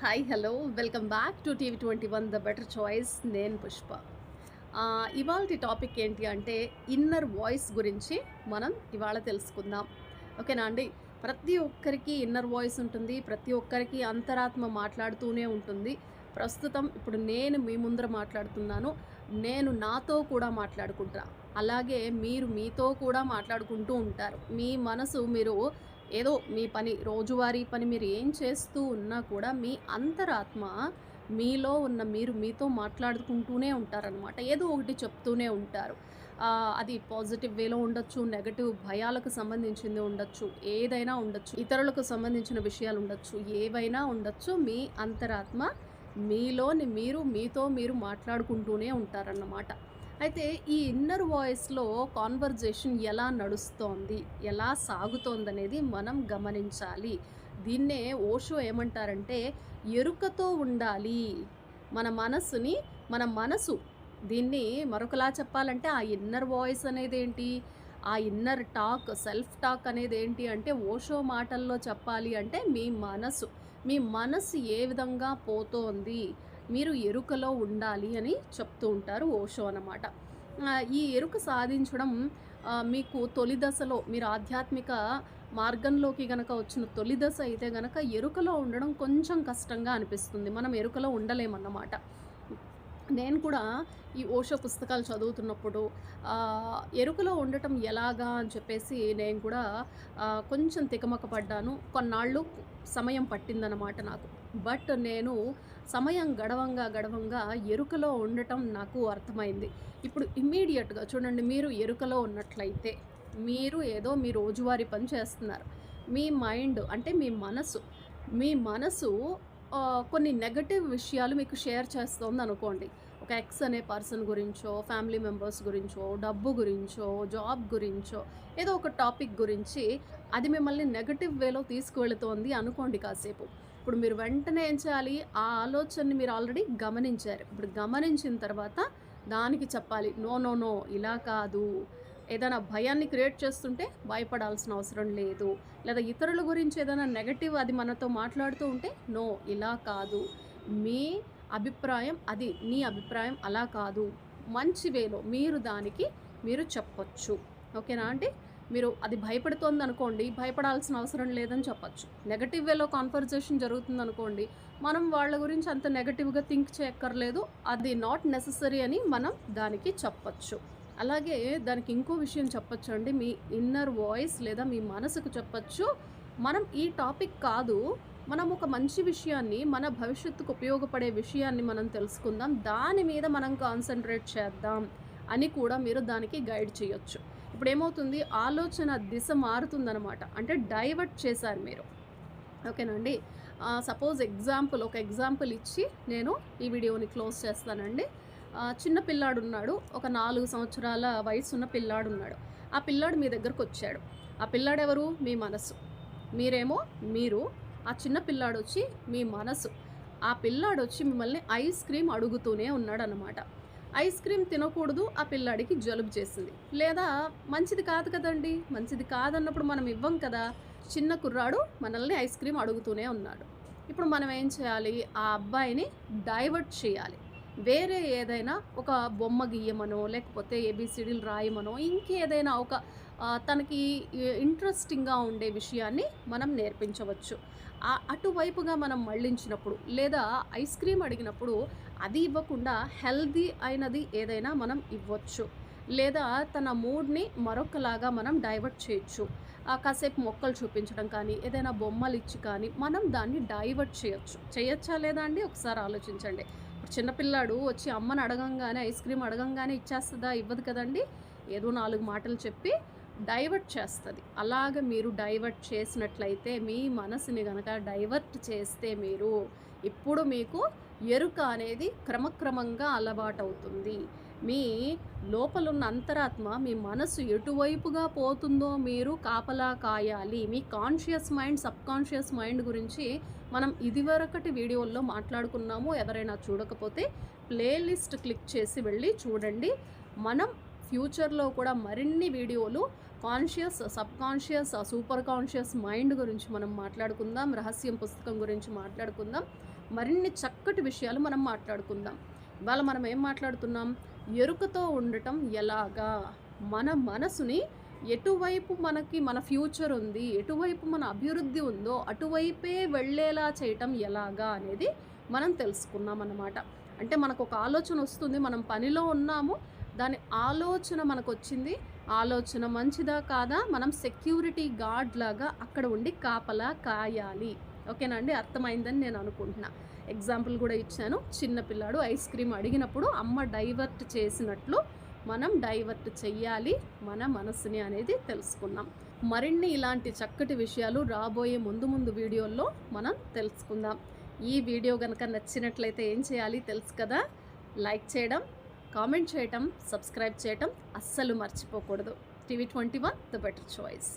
Hi hello welcome back to TV twenty one the better choice నేను పుష్ప. ఇవాళ topic ఏంటి అంటే ఇన్నర్ వాయిస్ గురించి మనం ఇవాళ తెలుసుకుందాం. ఓకేనా అండి? ప్రతి ఒక్కరికి ఇన్నర్ వాయిస్ ఉంటుంది. ప్రతి ఒక్కరికి అంతరాత్మ మాట్లాడుతూనే ఉంటుంది. ప్రస్తుతం ఇప్పుడు నేను మీ ముందర మాట్లాడుతున్నాను. నేను నాతో కూడా మాట్లాడుకుంటా. అలాగే మీరు మీతో కూడా మాట్లాడుకుంటూ ఉంటారు. మీ మనసు మీరు ఏదో మీ పని రోజువారీ పని మీరు ఏం చేస్తూ ఉన్నా కూడా మీ అంతరాత్మ మీలో ఉన్న మీరు మీతో మాట్లాడుకుంటూనే ఉంటారనమాట ఏదో ఒకటి చెప్తూనే ఉంటారు. అది పాజిటివ్ వేలో ఉండొచ్చు నెగటివ్ భయాలకు సంబంధించింది ఉండొచ్చు ఏదైనా ఉండొచ్చు ఇతరులకు సంబంధించిన విషయాలు ఉండొచ్చు ఏవైనా ఉండొచ్చు మీ అంతరాత్మ మీలోని మీరు మీతో మీరు మాట్లాడుకుంటూనే ఉంటారన్నమాట. అయితే ఈ ఇన్నర్ వాయిస్లో కాన్వర్జేషన్ ఎలా నడుస్తోంది ఎలా సాగుతోందనేది మనం గమనించాలి. దీన్నే ఓషో ఏమంటారంటే ఎరుకతో ఉండాలి. మన మనసుని మన మనసు. దీన్ని మరొకలా చెప్పాలంటే ఆ ఇన్నర్ వాయిస్ అనేది ఏంటి ఆ ఇన్నర్ టాక్ సెల్ఫ్ టాక్ అనేది ఏంటి అంటే ఓషో మాటల్లో చెప్పాలి అంటే మీ మనసు. మీ మనసు ఏ విధంగా పోతోంది? మీరు ఎరుకలో ఉండాలి అని చెప్తూ ఉంటారు ఓషో అన్నమాట. ఈ ఎరుక సాధించడం మీకు తొలి దశలో మీరు ఆధ్యాత్మిక మార్గంలోకి గనక వచ్చిన తొలి దశ అయితే గనక ఎరుకలో ఉండడం కొంచెం కష్టంగా అనిపిస్తుంది. మనం ఎరుకలో ఉండలేమన్నమాట. నేను కూడా ఈ ఓషో పుస్తకాలు చదువుతున్నప్పుడు ఎరుకలో ఉండటం ఎలాగా అని చెప్పేసి నేను కూడా కొంచెం తికమక పడ్డాను. కొన్నాళ్ళు సమయం పట్టిందన్నమాట నాకు. బట్ నేను సమయం గడవంగా గడవంగా ఎరుకలో ఉండటం నాకు అర్థమైంది. ఇప్పుడు ఇమ్మీడియట్గా చూడండి మీరు ఎరుకలో ఉన్నట్లయితే మీరు ఏదో మీ రోజువారీ పని చేస్తున్నారు. మీ మైండ్ అంటే మీ మనసు మీ మనసు కొన్ని నెగటివ్ విషయాలు మీకు షేర్ చేస్తోంది అనుకోండి ఒక ఎక్స్ అనే పర్సన్ గురించో ఫ్యామిలీ మెంబర్స్ గురించో డబ్బు గురించో జాబ్ గురించో ఏదో ఒక టాపిక్ గురించి అది మిమ్మల్ని నెగటివ్ వేలో తీసుకువెళుతోంది అనుకోండి కాసేపు. ఇప్పుడు మీరు వెంటనే ఏం చేయాలి? ఆ ఆలోచనని మీరు ఆల్రెడీ గమనించారు. ఇప్పుడు గమనించిన తర్వాత దానికి చెప్పాలి. నో నో నో ఇలా కాదు. ఏదైనా భయాన్ని క్రియేట్ చేస్తుంటే భయపడాల్సిన అవసరం లేదు. లేదా ఇతరుల గురించి ఏదైనా నెగటివ్ అది మనతో మాట్లాడుతూ ఉంటే నో ఇలా కాదు. మీ అభిప్రాయం అది నీ అభిప్రాయం అలా కాదు. మంచి వేలో మీరు దానికి మీరు చెప్పొచ్చు. ఓకేనా అంటే మీరు అది భయపడుతోంది అనుకోండి భయపడాల్సిన అవసరం లేదని చెప్పచ్చు. నెగటివ్ వేలో కాన్వర్జేషన్ జరుగుతుంది అనుకోండి మనం వాళ్ళ గురించి అంత నెగటివ్గా థింక్ చేయక్కర్లేదు. అది నాట్ నెససరీ అని మనం దానికి చెప్పచ్చు. అలాగే దానికి ఇంకో విషయం చెప్పచ్చు అండి. మీ ఇన్నర్ వాయిస్ లేదా మీ మనసుకు చెప్పచ్చు. మనం ఈ టాపిక్ కాదు. మనం ఒక మంచి విషయాన్ని మన భవిష్యత్తుకు ఉపయోగపడే విషయాన్ని మనం తెలుసుకుందాం. దాని మీద మనం కాన్సన్ట్రేట్ చేద్దాం అని కూడా మీరు దానికి గైడ్ చేయొచ్చు. ఇప్పుడు ఏమవుతుంది? ఆలోచన దిశ మారుతుందన్నమాట. అంటే డైవర్ట్ చేశారు మీరు. ఓకేనండి సపోజ్ ఎగ్జాంపుల్ ఒక ఎగ్జాంపుల్ ఇచ్చి నేను ఈ వీడియోని క్లోజ్ చేస్తానండి. చిన్న పిల్లాడు ఉన్నాడు ఒక నాలుగు సంవత్సరాల వయసు ఉన్న పిల్లాడు ఉన్నాడు ఆ పిల్లాడు మీ దగ్గరకు వచ్చాడు. ఆ పిల్లాడు ఎవరు మీ మనసు మీరేమో? మీరు. ఆ చిన్న పిల్లాడు వచ్చి మీ మనసు ఆ పిల్లాడు వచ్చి మిమ్మల్ని ఐస్ క్రీమ్ అడుగుతూనే ఉన్నాడు అన్నమాట ఐస్ క్రీమ్ తినకూడదు. ఆ పిల్లాడికి జలుబు చేసింది. లేదా మంచిది కాదు కదండి. మంచిది కాదన్నప్పుడు మనం ఇవ్వం కదా. చిన్న కుర్రాడు మనల్ని ఐస్ క్రీమ్ అడుగుతూనే ఉన్నాడు. ఇప్పుడు మనం ఏం చేయాలి? ఆ అబ్బాయిని డైవర్ట్ చేయాలి. వేరే ఏదైనా ఒక బొమ్మ గీయమనో లేకపోతే ఏబిసిడీలు రాయమనో ఇంకేదైనా ఒక తనకి ఇంట్రెస్టింగ్గా ఉండే విషయాన్ని మనం నేర్పించవచ్చు. అటువైపుగా మనం మళ్ళించినప్పుడు లేదా ఐస్ క్రీమ్ అడిగినప్పుడు అది ఇవ్వకుండా హెల్దీ అయినది ఏదైనా మనం ఇవ్వచ్చు. లేదా తన మూడ్ని మరొకలాగా మనం డైవర్ట్ చేయొచ్చు. కాసేపు మొక్కలు చూపించడం కానీ ఏదైనా బొమ్మలు ఇచ్చి కానీ మనం దాన్ని డైవర్ట్ చేయొచ్చు. చేయొచ్చా లేదా అండి? ఒకసారి ఆలోచించండి. చిన్నపిల్లాడు వచ్చి అమ్మని అడగంగానే ఐస్ క్రీమ్ అడగంగానే ఇచ్చేస్తుందా? ఇవ్వదు కదండి. ఏదో నాలుగు మాటలు చెప్పి డైవర్ట్ చేస్తుంది. అలాగ మీరు డైవర్ట్ చేసినట్లయితే మీ మనసుని కనుక డైవర్ట్ చేస్తే మీరు ఇప్పుడు మీకు ఎరుక అనేది క్రమక్రమంగా అలవాటవుతుంది. మీ లోపలున్న అంతరాత్మ మీ మనసు ఎటువైపుగా పోతుందో మీరు కాపలా కాయాలి. మీ conscious mind subconscious mind గురించి మనం ఇదివరకటి వీడియోల్లో మాట్లాడుకున్నాము. ఎవరైనా చూడకపోతే ప్లేలిస్ట్ క్లిక్ చేసి వెళ్ళి చూడండి. మనం ఫ్యూచర్లో కూడా మరిన్ని వీడియోలు conscious subconscious super conscious mind గురించి మనం మాట్లాడుకుందాం. రహస్యం పుస్తకం గురించి మాట్లాడుకుందాం. మరిన్ని చక్కటి విషయాలు మనం మాట్లాడుకుందాం. ఇవాళ మనం ఏం మాట్లాడుతున్నాం? ఎరుకతో ఉండటం ఎలాగా? మన మనసుని ఎటువైపు మనకి మన ఫ్యూచర్ ఉంది ఎటువైపు మన అభివృద్ధి ఉందో అటువైపే వెళ్ళేలా చేయటం ఎలాగా అనేది మనం తెలుసుకున్నాం అన్నమాట. అంటే మనకు ఒక ఆలోచన వస్తుంది మనం పనిలో ఉన్నాము దాని ఆలోచన మనకు వచ్చింది ఆలోచన మంచిదా కాదా? మనం సెక్యూరిటీ గార్డ్ లాగా అక్కడ ఉండి కాపలా కాయాలి. ఓకేనా అండి? అర్థమైందని నేను అనుకుంటున్నా. ఎగ్జాంపుల్ కూడా ఇచ్చాను. చిన్నపిల్లాడు ఐస్ క్రీమ్ అడిగినప్పుడు అమ్మ డైవర్ట్ చేసినట్లు మనం డైవర్ట్ చెయ్యాలి మన మనసుని అనేది తెలుసుకున్నాం మరిన్ని ఇలాంటి చక్కటి విషయాలు రాబోయే ముందు ముందు వీడియోల్లో మనం తెలుసుకుందాం. ఈ వీడియో కనుక నచ్చినట్లయితే ఏం చేయాలి తెలుసు కదా? లైక్ చేయడం కామెంట్ చేయటం సబ్స్క్రైబ్ చేయటం అస్సలు మర్చిపోకూడదు. TV twenty one the better choice.